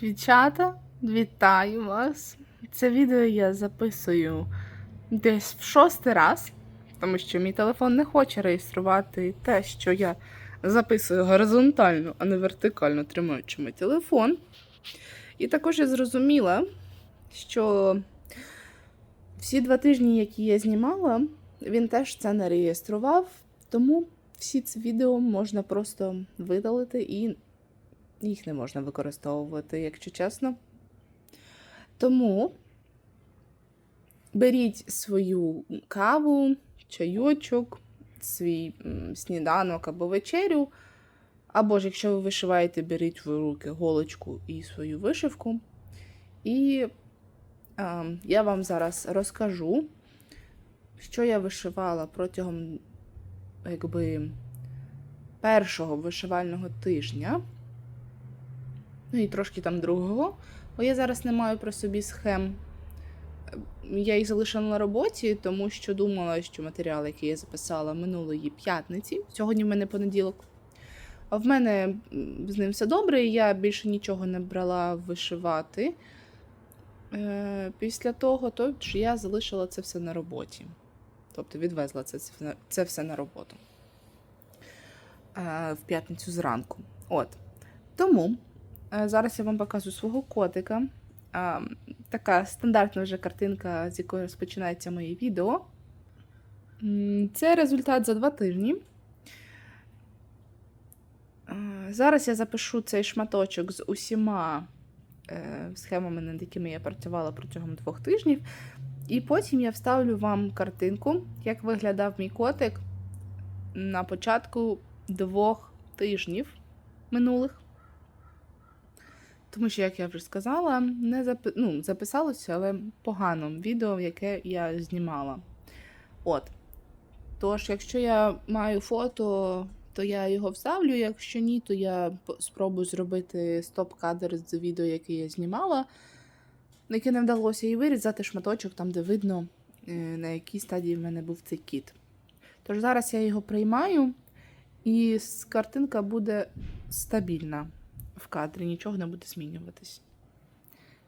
Дівчата, вітаю вас! Це відео я записую десь в шостий раз, тому що мій телефон не хоче реєструвати те, що я записую горизонтально, а не вертикально тримаючи мій телефон. І також я зрозуміла, що всі два тижні, які я знімала, він теж це не реєстрував, тому всі ці відео можна просто видалити і їх не можна використовувати, якщо чесно. Тому беріть свою каву, чайочок, свій сніданок або вечерю. Або ж, якщо ви вишиваєте, беріть в руки голочку і свою вишивку. І е, я вам зараз розкажу, що я вишивала протягом якби, першого вишивального тижня. Ну і трошки там другого. Бо я зараз не маю при собі схем. Я їх залишила на роботі, тому що думала, що матеріал, який я записала минулої п'ятниці, сьогодні в мене понеділок. А в мене з ним все добре, і я більше нічого не брала вишивати. Е, після того, тож я залишила це все на роботі. Тобто відвезла це, це, все на роботу е, в п'ятницю зранку. От. Тому Зараз я вам покажу свого котика. Така стандартна вже картинка, з якої розпочинається моє відео. Це результат за два тижні. Е, Зараз я запишу цей шматочок з усіма е, схемами, над якими я працювала протягом двох тижнів. І потім я вставлю вам картинку, як виглядав мій котик на початку двох тижнів минулих. Тому що, як я вже сказала, не запи... ну, записалося, але погано відео, яке я знімала. От. Тож, якщо я маю фото, то я його вставлю. Якщо ні, то я спробую зробити стоп-кадр з відео, яке я знімала, яке не вдалося, і вирізати шматочок там, де видно, е, на якій стадії в мене був цей кіт. Тож зараз я його приймаю, і картинка буде стабільна в кадрі, нічого не буде змінюватись.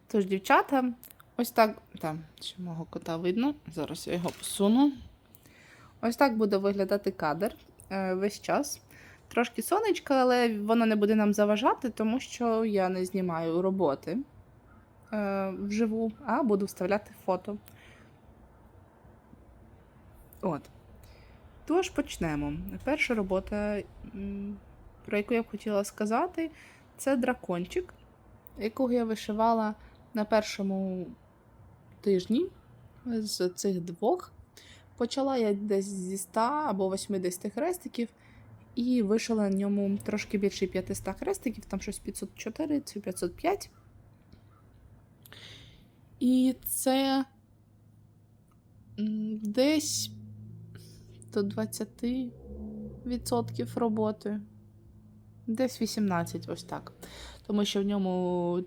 Тож, дівчата, ось так. Там, ще мого кота видно. Зараз я його посуну. Ось так буде виглядати кадр е, весь час. Трошки сонечка, але воно не буде нам заважати, тому що я не знімаю роботи е, вживу, а буду вставляти фото. От. Тож почнемо. Перша робота, про яку я б хотіла сказати, це дракончик, якого я вишивала на першому тижні з цих двох. Почала я десь зі 100 або 80 хрестиків, і вишила на ньому трошки більше 500 хрестиків, там щось 504 чи 505. І це десь до 20% роботи. Десь 18, ось так. Тому що в ньому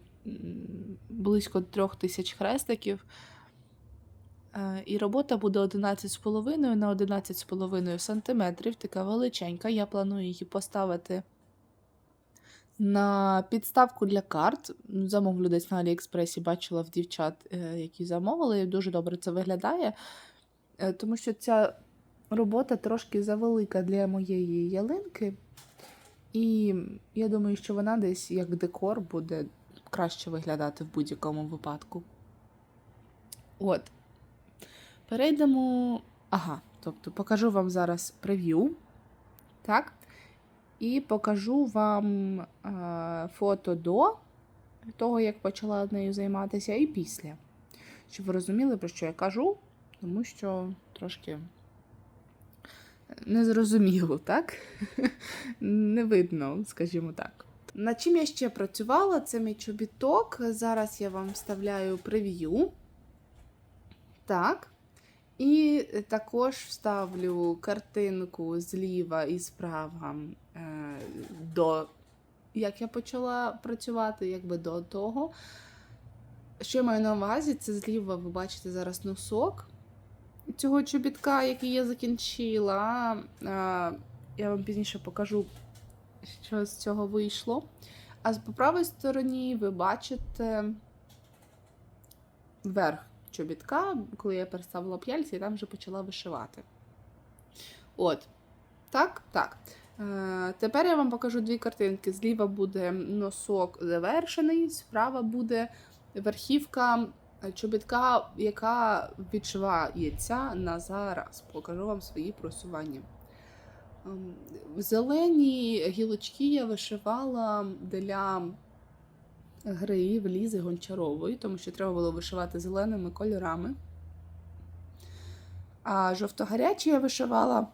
близько трьох тисяч хрестиків. Е, І робота буде 11,5 на 11,5 сантиметрів, така величенька. Я планую її поставити на підставку для карт. Замовлю десь на Аліекспресі, бачила в дівчат, е, які замовили, дуже добре це виглядає. Е, Тому що ця робота трошки завелика для моєї ялинки. І я думаю, що вона десь як декор буде краще виглядати в будь-якому випадку. От. Перейдемо. Ага, тобто покажу вам зараз прев'ю. Так. І покажу вам е, фото до того, як почала нею займатися, і після. Щоб ви розуміли, про що я кажу, тому що трошки незрозуміло, так? Не видно, скажімо так. Над чим я ще працювала, це мій чобіток. Зараз я вам вставляю прев'ю. Так. І також вставлю картинку зліва і справа е, до як я почала працювати, якби до того. Що я маю на увазі? Це зліва, ви бачите зараз носок цього чобітка, який я закінчила. Я вам пізніше покажу, що з цього вийшло. А по правій стороні ви бачите верх чобітка, коли я переставила п'яльці, і там вже почала вишивати. От. Так, так. Е, тепер я вам покажу дві картинки. Зліва буде носок завершений, справа буде верхівка чобітка, яка відшивається на зараз. Покажу вам свої просування. Ем, Зелені гілочки я вишивала для гри в Лізи Гончарової, тому що треба було вишивати зеленими кольорами. А жовто-гарячі я вишивала,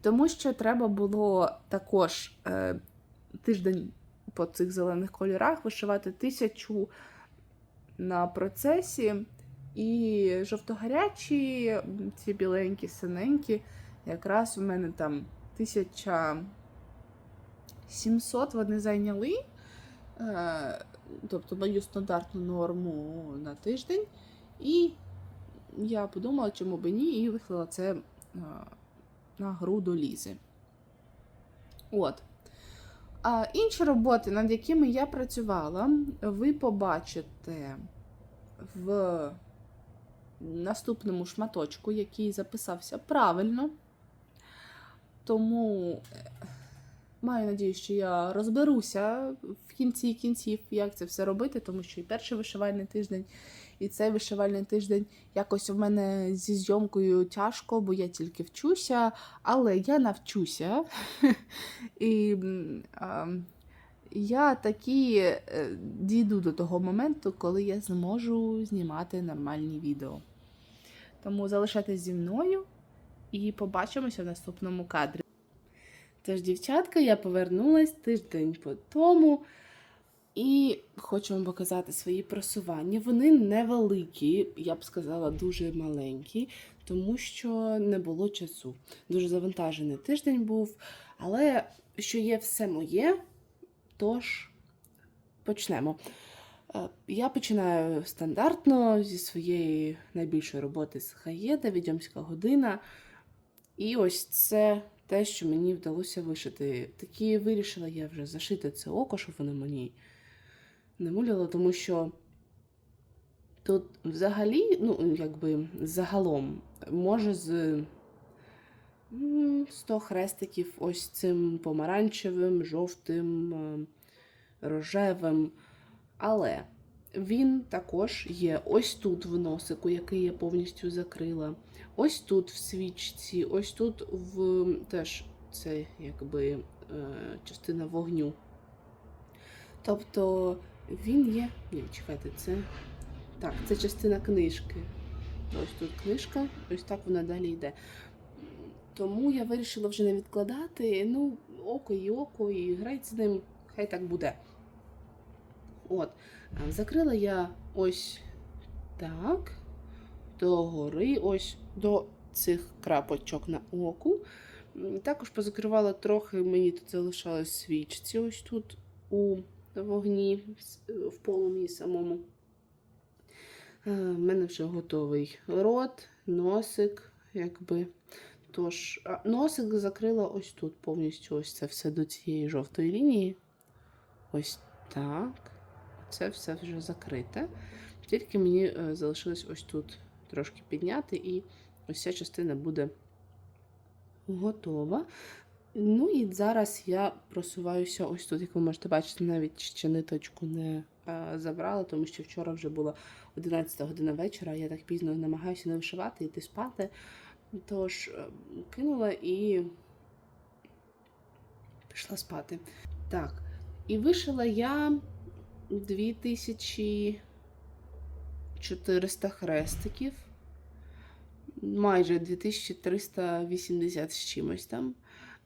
тому що треба було також е, тиждень по цих зелених кольорах вишивати тисячу на процесі. І жовто-гарячі, ці біленькі, синенькі, якраз у мене там 1700 вони зайняли, е, тобто мою стандартну норму на тиждень. І я подумала, чому би ні, і виклала це е, на гру до Лізи. От. А інші роботи, над якими я працювала, ви побачите в наступному шматочку, який записався правильно. Тому е, маю надію, що я розберуся в кінці кінців, як це все робити, тому що і перший вишивальний тиждень, і цей вишивальний тиждень якось у мене зі зйомкою тяжко, бо я тільки вчуся, але я навчуся. І я таки е, дійду до того моменту, коли я зможу знімати нормальні відео. Тому залишайтесь зі мною і побачимося в наступному кадрі. Тож, дівчатка, я повернулась тиждень по тому і хочу вам показати свої просування. Вони невеликі, я б сказала, дуже маленькі, тому що не було часу. Дуже завантажений тиждень був, але що є все моє, тож почнемо. Е, Я починаю стандартно зі своєї найбільшої роботи з Хаєда, відьомська година. І ось це те, що мені вдалося вишити. Такі вирішила я вже зашити це око, щоб воно мені не муляло, тому що тут взагалі, ну, якби загалом, може з 100 хрестиків ось цим помаранчевим, жовтим, е, рожевим. Але він також є ось тут в носику, який я повністю закрила. Ось тут в свічці, ось тут в теж це якби е, частина вогню. Тобто він є. Ні, чекайте, це. Так, це частина книжки. Ось тут книжка, ось так вона далі йде. Тому я вирішила вже не відкладати. Ну, око і око, і грайте з ним, хай так буде. От, закрила я ось так, до гори, ось до цих крапочок на оку. Також позакривала трохи, мені тут залишалось свічці, ось тут у вогні, в полум'ї самому. Е, В мене вже готовий рот, носик, якби. Тож, носик закрила ось тут повністю ось це все до цієї жовтої лінії. Ось так. Це все вже закрите. Тільки мені е, залишилось ось тут трошки підняти, і ось ця частина буде готова. Ну і зараз я просуваюся ось тут, як ви можете бачити, навіть ще ниточку не е, забрала, тому що вчора вже була 11 година вечора, я так пізно намагаюся не вишивати, йти спати. Тож е, кинула і пішла спати. Так, і вишила я 2400 хрестиків, майже 2380 з чимось там.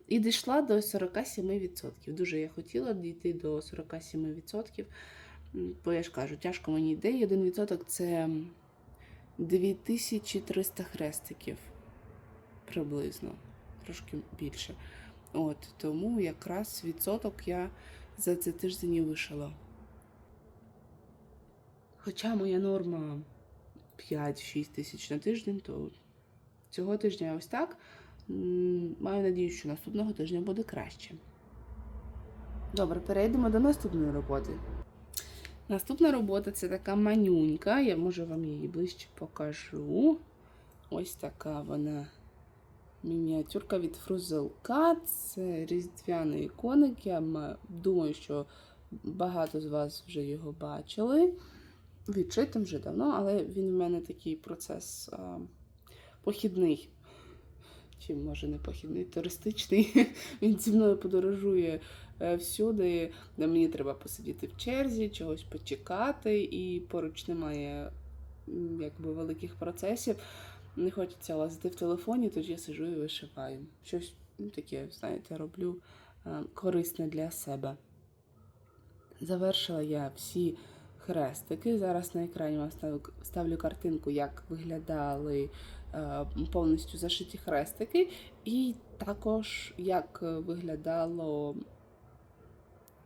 І дійшла до 47%. Дуже я хотіла дійти до 47%. Бо я ж кажу, тяжко мені йде. І 1% це 2300 хрестиків приблизно, трошки більше. От, тому якраз відсоток я за цей тиждень вишила. Хоча моя норма 5-6 тисяч на тиждень, то цього тижня ось так. Маю надію, що наступного тижня буде краще. Добре, перейдемо до наступної роботи. Наступна робота це така манюнька. Я може вам її ближче покажу. Ось така вона мініатюрка від Фрузелка. Це різдвяний коник. Я думаю, що багато з вас вже його бачили. Відчитим вже давно, але він у мене такий процес а, похідний. Чи може не похідний, туристичний. Він зі мною подорожує е, всюди, де мені треба посидіти в черзі, чогось почекати, і поруч немає якби великих процесів. Не хочеться лазити в телефоні, тож я сижу і вишиваю. Щось ну, таке, знаєте, роблю е, корисне для себе. Завершила я всі хрестики. Зараз на екрані вам ставлю, ставлю картинку, як виглядали повністю зашиті хрестики, і також як е, виглядало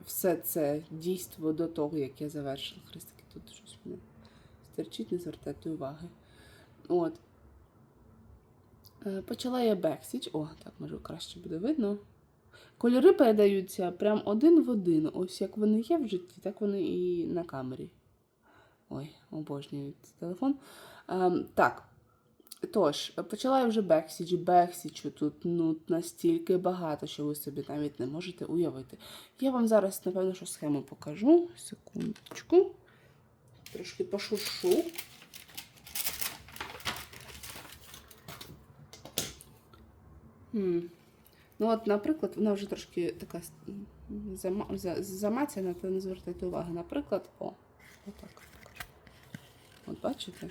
все це дійство до того, як я завершила хрестики. Тут щось мене стерчить, не звертайте уваги. От. Е, Почала я бексіч. О, так може краще буде видно. Кольори передаються прям один в один. Ось як вони є в житті, так вони і на камері. Ой, обожнюю цей телефон. Ем, так. Тож, почала я вже бексіч. Бексічу тут ну, настільки багато, що ви собі навіть не можете уявити. Я вам зараз, напевно, що схему покажу. Секундочку. Трошки пошуршу. Хм. Ну, от, наприклад, вона вже трошки така зама- замацяна, то не звертайте уваги. Наприклад, о, отак. От бачите?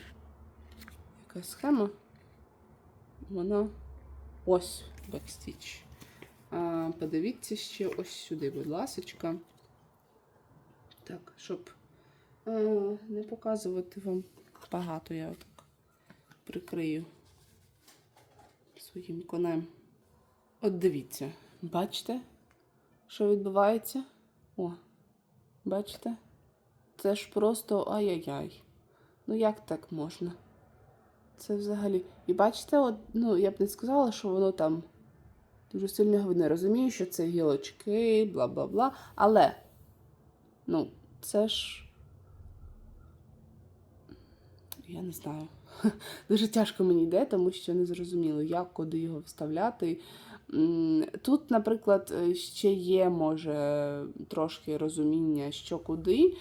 Яка схема? Вона ось бекстіч. А, подивіться ще ось сюди, будь ласочка. Так, щоб е, не показувати вам багато, я отак прикрию своїм конем. От дивіться, бачите, що відбувається? О, бачите? Це ж просто ай-яй-яй. Ну як так можна? Це взагалі. І бачите, от, ну, я б не сказала, що воно там дуже сильно видно. Розумію, що це гілочки, бла бла бла. Але, ну, це ж. Я не знаю. Дуже тяжко мені йде, тому що не зрозуміло, як куди його вставляти. Тут, наприклад, е, ще є, може, трошки розуміння, що куди.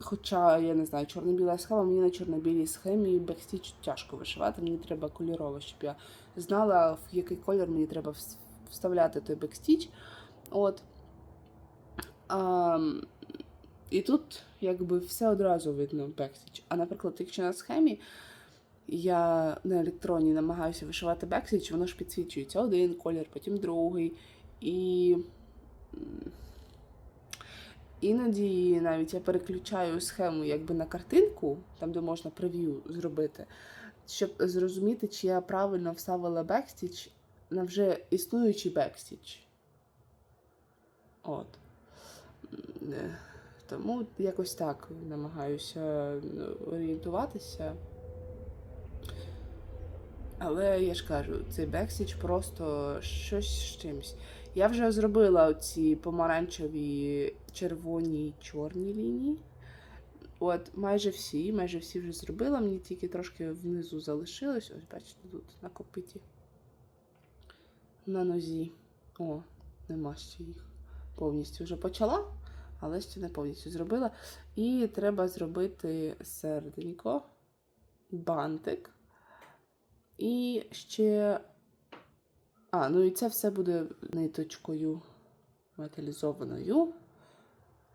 Хоча, я не знаю, чорно-біла схема, мені на чорно-білій схемі бекстіч тяжко вишивати, мені треба кольорово, щоб я знала, в який колір мені треба вставляти той бекстіч. От. А, і тут якби все одразу видно бекстіч. А, наприклад, якщо на схемі я на електроні намагаюся вишивати бекстіч, воно ж підсвічується один колір, потім другий. І іноді навіть я переключаю схему якби на картинку, там де можна прев'ю зробити, щоб зрозуміти, чи я правильно вставила бекстіч на вже існуючий бекстіч. От. Е, Тому якось так намагаюся ну, орієнтуватися. Але я ж кажу, цей бексіч просто щось з чимось. Я вже зробила ці помаранчеві, червоні чорні лінії. От, майже всі, майже всі вже зробила. Мені тільки трошки внизу залишилось. Ось, бачите, тут на копиті. На нозі. О, нема ще їх. Повністю вже почала, але ще не повністю зробила. І треба зробити серденько, бантик. І ще. А, ну і це все буде ниточкою металізованою.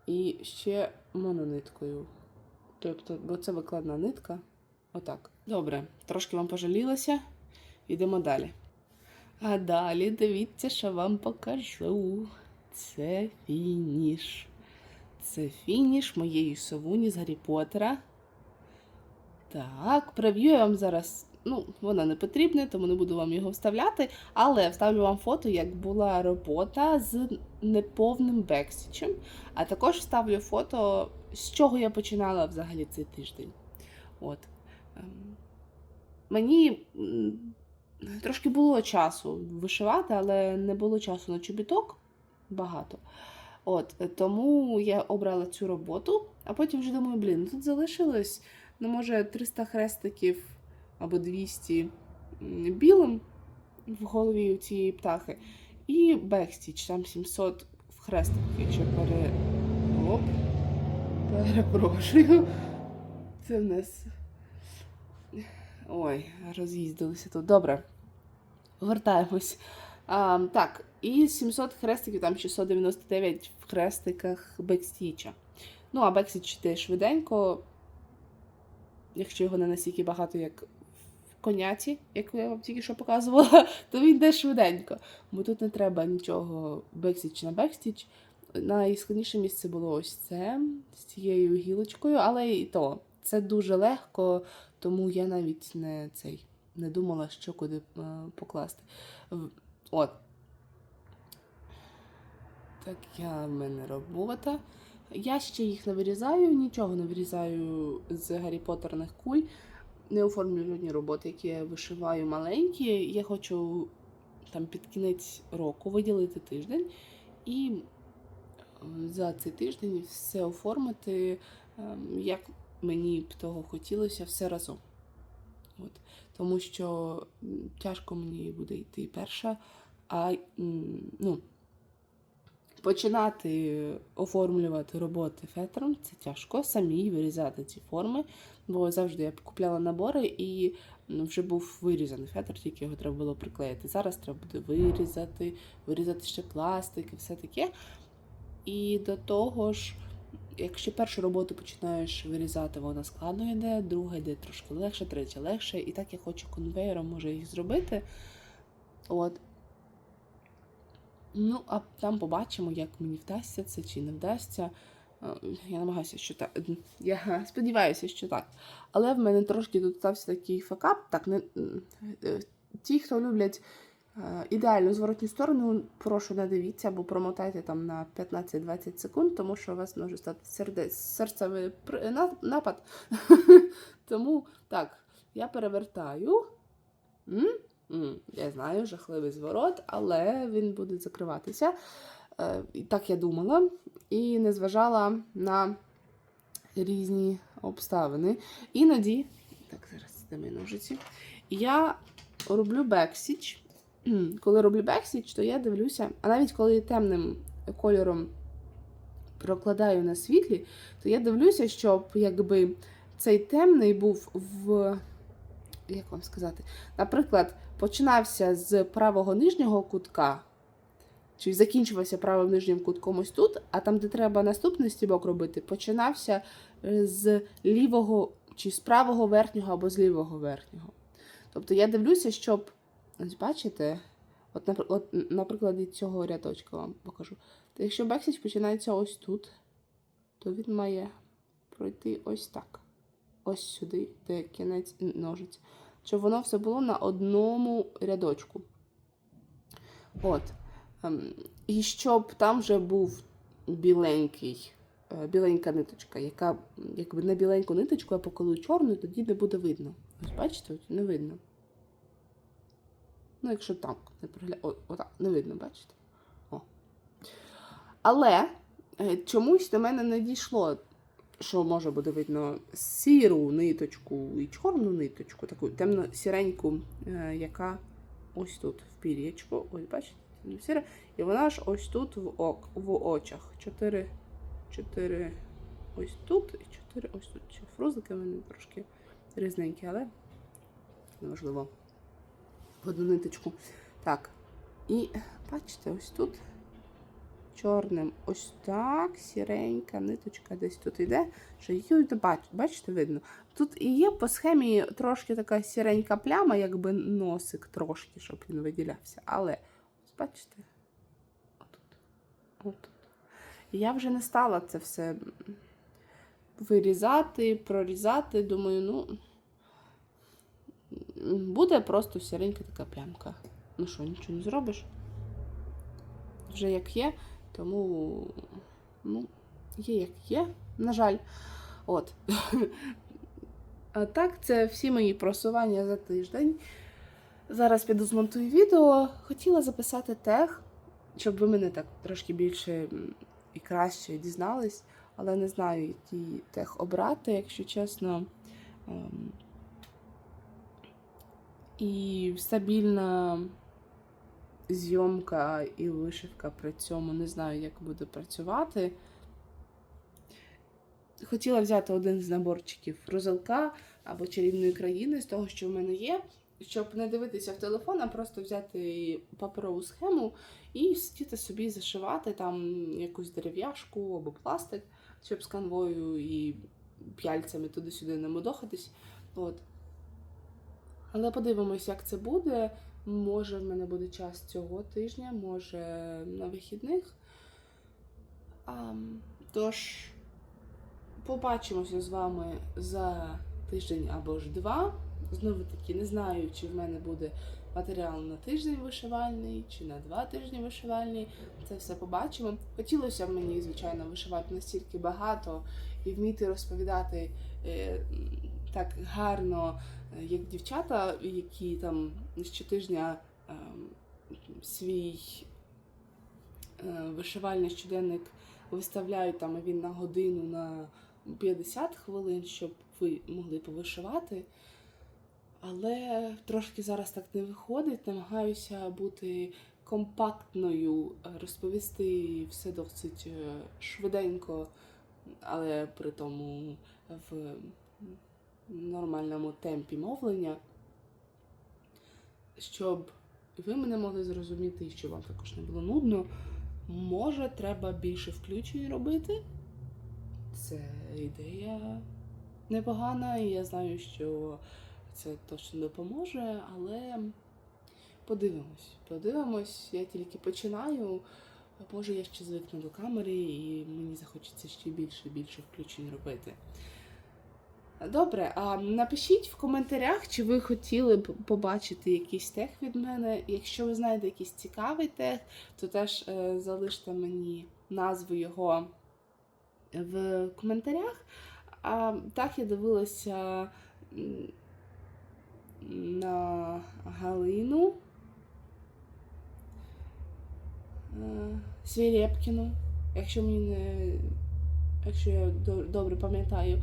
І ще монониткою. Тобто, бо це викладна нитка. Отак. Добре, трошки вам пожалілася. Йдемо далі. А далі дивіться, що вам покажу. Це фініш. Це фініш моєї совуні з Гаррі Поттера. Так, прев'ю я вам зараз. Ну, воно не потрібне, тому не буду вам його вставляти. Але вставлю вам фото, як була робота з неповним бексічем. А також вставлю фото, з чого я починала взагалі цей тиждень. От. Ем, Мені трошки було часу вишивати, але не було часу на чобіток. багато. От, тому я обрала цю роботу, а потім вже думаю, блін, ну тут залишилось, ну, може, 300 хрестиків або 200 білим в голові у цієї птахи. І бекстіч, там 700 в хрестиках, якщо пере. Оп. Перепрошую. Це в нас. Ой, роз'їздилися тут. Добре. Вертаємось. А, так, і 700 хрестиків, там 699 в хрестиках бекстіча. Ну, а бекстіч йде швиденько, якщо його не настільки багато, як коняці, яку я вам тільки що показувала, то він йде швиденько. Бо тут не треба нічого бекстіч на бекстіч. Найскладніше місце було ось це з цією гілочкою, але і то це дуже легко, тому я навіть не цей не думала, що куди е, покласти. От. Така в мене робота. Я ще їх не вирізаю, нічого не вирізаю з Гаррі Поттерних куль. Не оформлюю жодні роботи, які я вишиваю маленькі. Я хочу там під кінець року виділити тиждень і за цей тиждень все оформити, ем, як мені б того хотілося, все разом. От. Тому що тяжко мені буде йти перша, а ну, починати оформлювати роботи фетром це тяжко, самі вирізати ці форми. Бо завжди я купляла набори і ну, вже був вирізаний фетр, тільки його треба було приклеїти. Зараз треба буде вирізати, вирізати ще пластик і все таке. І до того ж, якщо першу роботу починаєш вирізати, вона складно йде, друга йде трошки легше, третя легше. І так я хочу конвейером може їх зробити. От. Ну, а там побачимо, як мені вдасться це чи не вдасться. Е, Я намагаюся, що так. Я сподіваюся, що так. Але в мене трошки тут стався такий факап. Так, не... е, ті, хто люблять е, ідеальну зворотню сторону, прошу не дивіться, або промотайте там на 15-20 секунд, тому що у вас може стати серде... серцевий напад. Тому так, я перевертаю. Я знаю, жахливий зворот, але він буде закриватися. Так я думала і не зважала на різні обставини. Іноді, так, зараз мої ножиці. Я роблю бексіч. Коли роблю бексіч, то я дивлюся, а навіть коли темним кольором прокладаю на світлі, то я дивлюся, щоб якби цей темний був в. Як вам сказати? Наприклад, починався з правого нижнього кутка, чи закінчувався правим нижнім кутком ось тут, а там, де треба наступний стібок робити, починався е, з лівого чи з правого верхнього або з лівого верхнього. Тобто я дивлюся, щоб. Ось бачите, от, от на прикладі цього рядочка вам покажу. То якщо бексіч починається ось тут, то він має пройти ось так. Ось сюди, де кінець ножиць. Щоб воно все було на одному рядочку. От. Ем, І щоб там вже був біленький, е, біленька ниточка, яка якби на біленьку ниточку, я поколую чорну, тоді не буде видно. Ось бачите, не видно. Ну, якщо так, не пригля... О, отак, не видно, бачите? О. Але е, чомусь до мене не дійшло, що може буде видно сіру ниточку і чорну ниточку, таку темно-сіреньку, е, яка ось тут в пір'ячку. Ось, бачите, темно-сіра. І вона ж ось тут в, ок, в очах. Чотири, чотири ось тут і чотири ось тут. Чи фрузики в мене трошки різненькі, але неважливо. В одну ниточку. Так. І бачите, ось тут чорним ось так, сіренька ниточка десь тут йде, що її бачите, видно. Тут і є по схемі трошки така сіренька пляма, якби носик трошки, щоб він виділявся. Але бачите, отут. Отут. І я вже не стала це все вирізати, прорізати. Думаю, ну. Буде просто сіренька така плямка. Ну що, нічого не зробиш? Вже як є, тому ну, є як є, на жаль. От. А так, це всі мої просування за тиждень. Зараз піду змонтую відео. Хотіла записати тег щоб ви мене так трошки більше і краще дізнались, але не знаю, який тех обрати, якщо чесно. Ем, І стабільна зйомка і вишивка при цьому не знаю, як буде працювати. Хотіла взяти один з наборчиків розалка або чарівної країни з того, що в мене є, щоб не дивитися в телефон, а просто взяти паперову схему і сидіти собі зашивати там якусь дерев'яшку або пластик, щоб з канвою і п'яльцями туди-сюди не мудохатись. От. Але подивимось, як це буде. Може, в мене буде час цього тижня, може на вихідних. А, тож, побачимося з вами за тиждень або ж два. Знову таки, не знаю, чи в мене буде матеріал на тиждень вишивальний, чи на два тижні вишивальний. Це все побачимо. Хотілося б мені, звичайно, вишивати настільки багато і вміти розповідати е, так гарно, е, як дівчата, які там щотижня е, свій е, вишивальний щоденник виставляють там, він на годину на 50 хвилин, щоб ви могли повишивати. Але трошки зараз так не виходить. Намагаюся бути компактною, е, розповісти все досить е, швиденько, але при тому в нормальному темпі мовлення, щоб ви мене могли зрозуміти і щоб вам також не було нудно. Може, треба більше включень робити. Це ідея непогана, і я знаю, що це точно допоможе, але подивимось. Подивимось, я тільки починаю. Може, я ще звикну до камери, і мені захочеться ще більше і більше включень робити. Добре, а напишіть в коментарях, чи ви хотіли б побачити якийсь тех від мене. Якщо ви знаєте якийсь цікавий тех, то теж е, залиште мені назву його в коментарях. А так я дивилася на Галину е, Свірєпкіну, якщо мені не. Якщо я добре пам'ятаю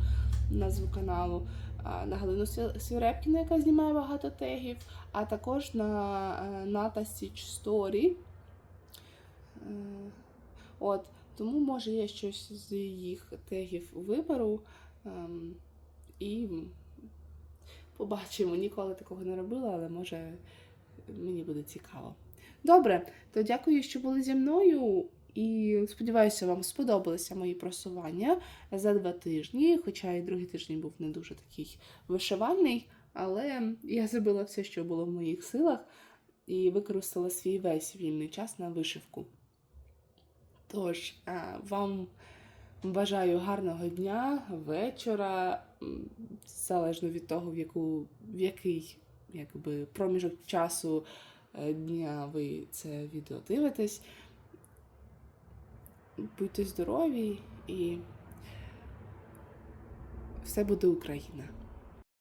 назву каналу, на Галину Свірепкіну, яка знімає багато тегів, а також на е, Ната Стіч Сторі. Е, От, тому може я щось з їх тегів виберу ем, і побачимо. Ніколи такого не робила, але може мені буде цікаво. Добре, то дякую, що були зі мною. І сподіваюся, вам сподобалися мої просування за два тижні. Хоча і другий тиждень був не дуже такий вишивальний, але я зробила все, що було в моїх силах, і використала свій весь вільний час на вишивку. Тож, вам бажаю гарного дня, вечора, залежно від того, в, яку, в який якби, проміжок часу е, дня ви це відео дивитесь. Будьте здорові і все буде Україна!